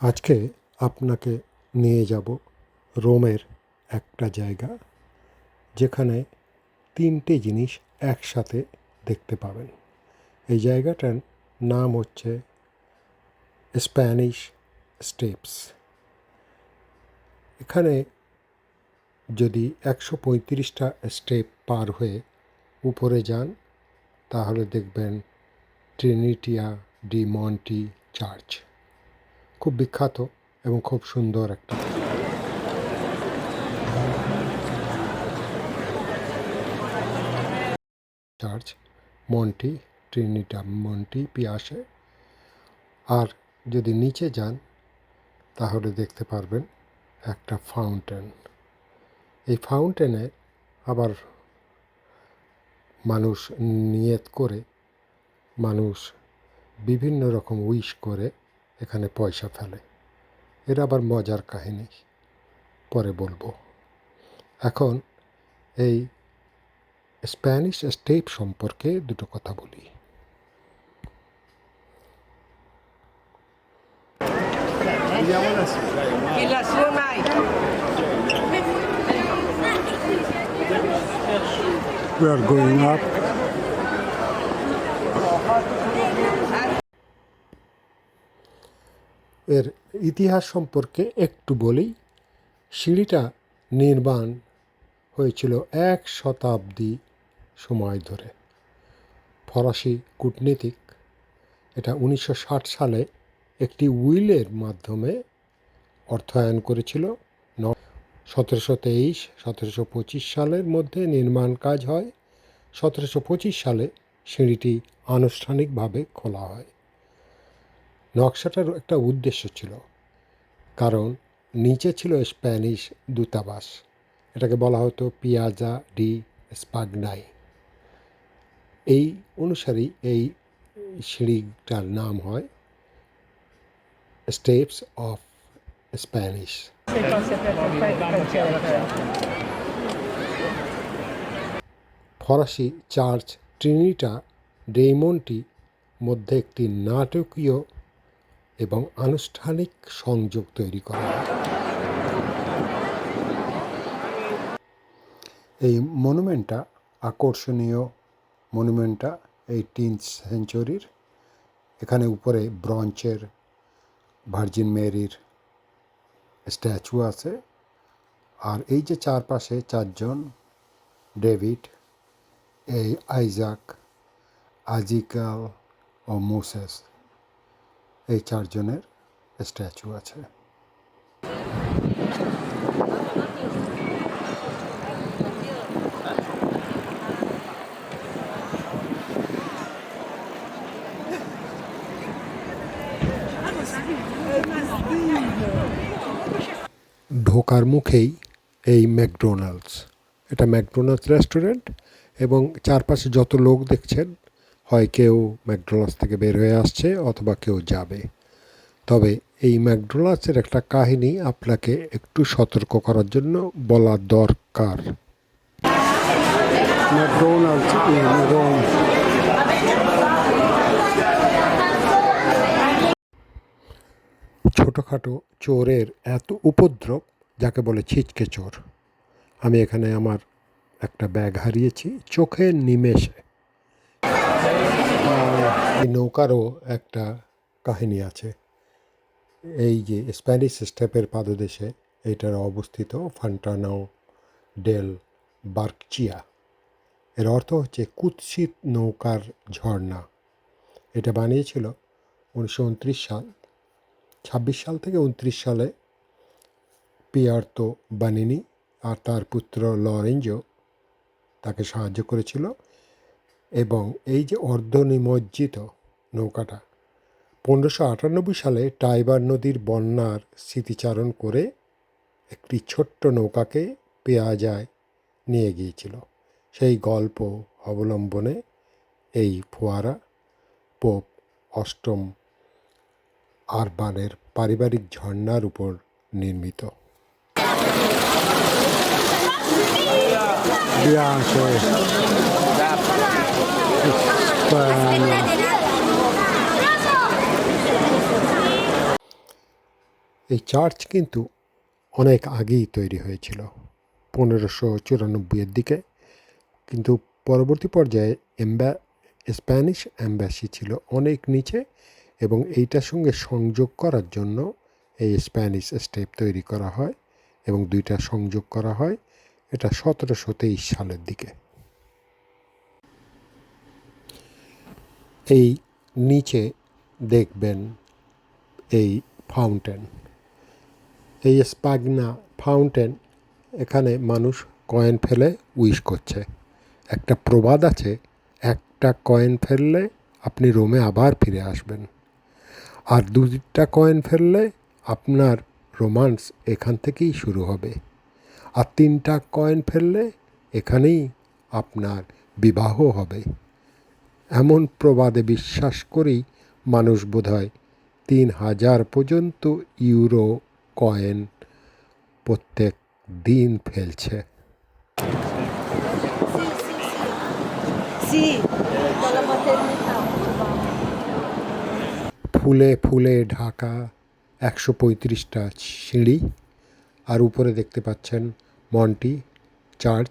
আজকে আপনাকে নিয়ে যাব রোমের একটা জায়গা যেখানে তিনটে জিনিস একসাথে দেখতে পাবেন। এই জায়গাটার নাম হচ্ছে স্প্যানিশ স্টেপস। এখানে যদি একশো পঁয়ত্রিশটা স্টেপ পার হয়ে উপরে যান, তাহলে দেখবেন ট্রিনিটিয়া ডি মন্টি চার্চ খুব বিখ্যাত এবং খুব সুন্দর একটা। চার্চ, মন্টি, ট্রিনিটা মন্টি, পিয়াসে। আর যদি নিচে যান, তাহলে দেখতে পারবেন একটা ফাউন্টেন। এই ফাউন্টেনে আবার মানুষ নিয়ত করে, মানুষ বিভিন্ন রকম উইশ করে এখানে পয়সা ফেলে এর আবার মজার কাহিনী পরে বলব এখন এই স্প্যানিশ স্টেপ সম্পর্কে দুটো কথা বলি. We are going up. এর ইতিহাস সম্পর্কে একটু বলি। সিঁড়িটা নির্মাণ হয়েছিল এক শতাব্দী সময় ধরে। ফরাসি কূটনীতিক, এটা উনিশশো ষাট সালে একটি উইলের মাধ্যমে অর্থায়ন করেছিল। সতেরোশো তেইশ, সতেরোশো পঁচিশ সালের মধ্যে নির্মাণ কাজ হয়। সতেরোশো পঁচিশ সালে সিঁড়িটি আনুষ্ঠানিকভাবে খোলা হয়। নকশাটার একটা উদ্দেশ্য ছিল। কারণ নিচে ছিল স্প্যানিশ দূতাবাস। এটাকে বলা হতো পিয়াজা ডি স্পাগনাই এই অনুসারেই এই সিঁড়িটার নাম হয় স্টেপস অফ স্প্যানিশ ফরাসি চার্চ ট্রিনিটা ডেইমনটি মধ্যে একটি নাটকীয় এবং আনুষ্ঠানিক সংযোগ তৈরি করা এই মনুমেন্টটা আকর্ষণীয় মনুমেন্টটা এইটিন্থ সেঞ্চুরির এখানে উপরে ব্রঞ্চের ভার্জিন মেরির স্ট্যাচু আছে। আর এই যে চারপাশে চারজন ডেভিড, এই আইজাক আজিকাল ও মোসেস এই চারজনের স্ট্যাচু আছে। ঢোকার মুখেই এই ম্যাকডোনাল্ডস। এটা ম্যাকডোনাল্ডস রেস্টুরেন্ট এবং চারপাশে যত লোক দেখছেন হয় কেউ ম্যাকডোনাল্ডস থেকে বের হয়ে আসছে অথবা কেউ যাবে। তবে এই ম্যাকডোনাল্ডসের একটা কাহিনী আপনাকে একটু সতর্ক করার জন্য বলা দরকার। ছোটোখাটো চোরের এত উপদ্রব যাকে বলে ছিচকে চোর। আমি এখানে আমার একটা ব্যাগ হারিয়েছি চোখের নিমেষে। এই নৌকারও একটা কাহিনী আছে। এই যে স্প্যানিশ স্টেপের পাদদেশে এইটার অবস্থিত ফান্টানাও ডেল বার্কচিয়া এর অর্থ হচ্ছে কুৎসিত নৌকার ঝর্ণা। এটা বানিয়েছিল উনিশশো উনত্রিশ সাল। ছাব্বিশ সাল থেকে উনত্রিশ সালে পিয়ার্তো বানিনি আর তার পুত্র লরেঞ্জো তাকে সাহায্য করেছিল এবং এই যে অর্ধনিমজ্জিত নৌকাটা, পনেরোশো আটানব্বই সালে টাইবার নদীর বন্যার স্মৃতিচারণ করে একটি ছোট্ট নৌকাকে পেয়াজায় নিয়ে গিয়েছিল সেই গল্প অবলম্বনে এই ফোয়ারা পোপ অষ্টম আরবানের পারিবারিক ঝর্ণার উপর নির্মিত Bianco. এই চার্চ কিন্তু অনেক আগেই তৈরি হয়েছিল, পনেরোশো চুরানব্বইয়ের দিকে। কিন্তু পরবর্তী পর্যায়ে এম্বা, স্প্যানিশ অ্যাম্বাসি ছিল অনেক নিচে এবং এইটার সঙ্গে সংযোগ করার জন্য এই স্প্যানিশ স্টেপ তৈরি করা হয় এবং দুইটা সংযোগ করা হয়। এটা সতেরোশো তেইশ সালের দিকে। এই নিচে দেখবেন এই ফাউন্টেন এই স্পাগনা ফাউন্টেন এখানে মানুষ কয়েন ফেলে উইশ করছে। একটা প্রবাদ আছে, একটা কয়েন ফেললে আপনি রোমে আবার ফিরে আসবেন। আর দুটা কয়েন ফেললে আপনার রোমান্স এখান থেকেই শুরু হবে। আর তিনটা কয়েন ফেললে এখানেই আপনার বিবাহ হবে। এমন প্রবাদে বিশ্বাস করেই মানুষ বোধহয় তিন হাজার পর্যন্ত ইউরো কয়েন প্রত্যেক দিন ফেলছে. ফুলে ফুলে ঢাকা একশো পঁয়ত্রিশটা সিঁড়ি আর উপরে দেখতে পাচ্ছেন Monti church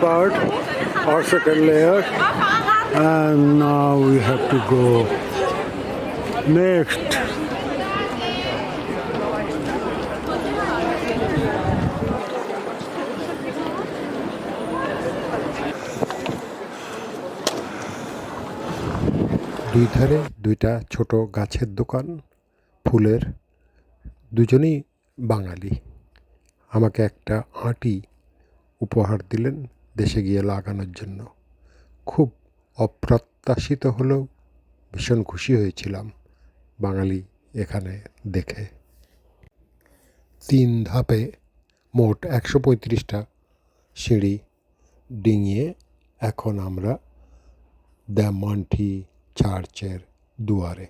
part or second layer. And now we have to go next. দুই ধারে দুইটা ছোট গাছের দোকান, ফুলের, দুজনেই বাঙালি। আমাকে একটা আঁটি উপহার দিলেন। দেশে গিয়ে লাগানোর জন্য। খুব অপ্রত্যাশিত হলেও ভীষণ খুশি হয়েছিলাম বাঙালি এখানে দেখে। তিন ধাপে মোট একশো পঁয়ত্রিশটা সিঁড়ি ডিঙিয়ে এখন আমরা দ্য মন্টি চার্চের দুয়ারে।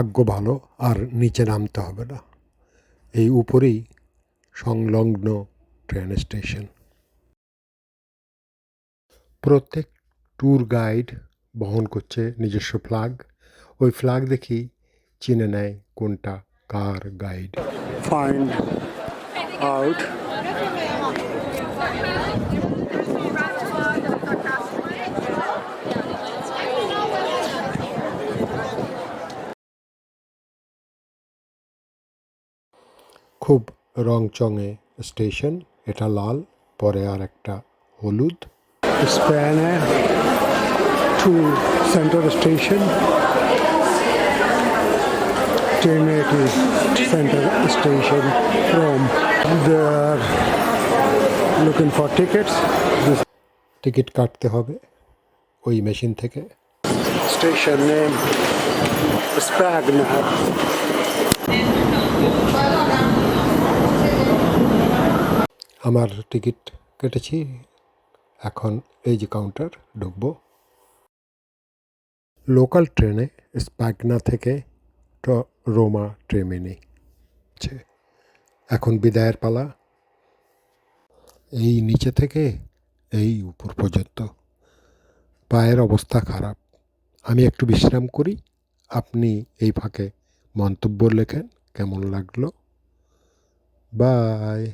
ভাগ্য ভালো আর নিচে নামতে হবে না। এই উপরেই সংলগ্ন ট্রেন স্টেশন প্রত্যেক ট্যুর গাইড বহন করছে নিজস্ব ফ্ল্যাগ ওই ফ্ল্যাগ দেখি চিনে নেয় কোনটা কার গাইড find out খুব রংচঙে স্টেশন এটা লাল পরে আর একটা হলুদ to center station 1080 center station from they are looking for tickets this ticket কাটতে হবে ওই মেশিন থেকে station name Spagna আমার টিকিট কেটেছি। এখন এই যে কাউন্টার ঢুকবো। লোকাল ট্রেনে স্প্যাগনা থেকে রোমা ট্রেনে নেই এখন বিদায়ের পালা। এই নিচে থেকে এই উপর পর্যন্ত। পায়ের অবস্থা খারাপ। আমি একটু বিশ্রাম করি। আপনি এই ফাঁকে মন্তব্য লেখেন। কেমন লাগল? বাই